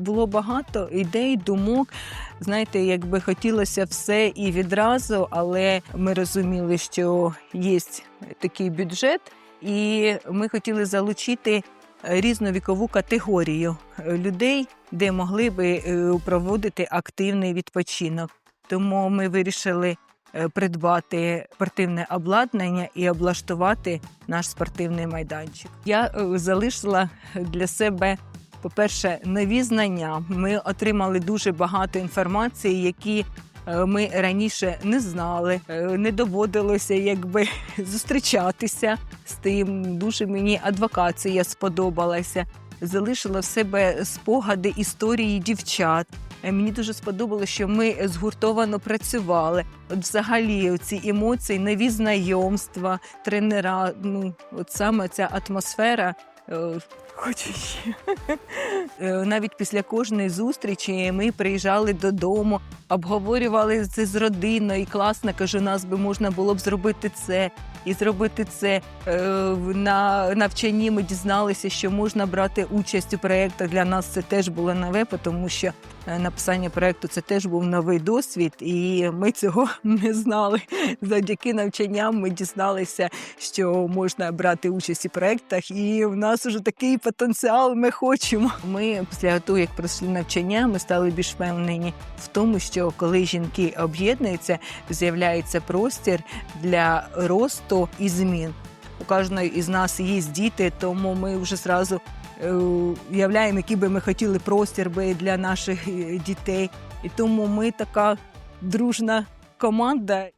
було багато ідей, думок. Знаєте, якби хотілося все і відразу, але ми розуміли, що є такий бюджет, і ми хотіли залучити різну вікову категорію людей, де могли би е, проводити активний відпочинок. Тому ми вирішили е, придбати спортивне обладнання і облаштувати наш спортивний майданчик. Я е, залишила для себе. По-перше, нові знання. Ми отримали дуже багато інформації, які е, ми раніше не знали, Е, не доводилося якби зустрічатися з тим. Дуже мені адвокація сподобалася. Залишила в себе спогади історії дівчат. Е, Мені дуже сподобалося, що ми згуртовано працювали. От взагалі ці емоції, нові знайомства, тренера. Ну, от саме ця атмосфера. Е, Хочу ще. Е, Навіть після кожної зустрічі ми приїжджали додому, обговорювали це з родиною. І класно, кажу, нас би можна було б зробити це і зробити це. Е, На навчанні ми дізналися, що можна брати участь у проєктах. Для нас це теж було нове, тому що е, написання проєкту це теж був новий досвід, і ми цього не знали. Завдяки навчанням ми дізналися, що можна брати участь у проєктах, і в нас вже такий потенціал. Ми хочемо. Ми після того, як пройшли навчання, ми стали більш впевнені в тому, що коли жінки об'єднуються, з'являється простір для росту і змін. У кожної із нас є діти, тому ми вже зразу е, уявляємо, який би ми хотіли простір би для наших е, дітей. І тому ми така дружна команда.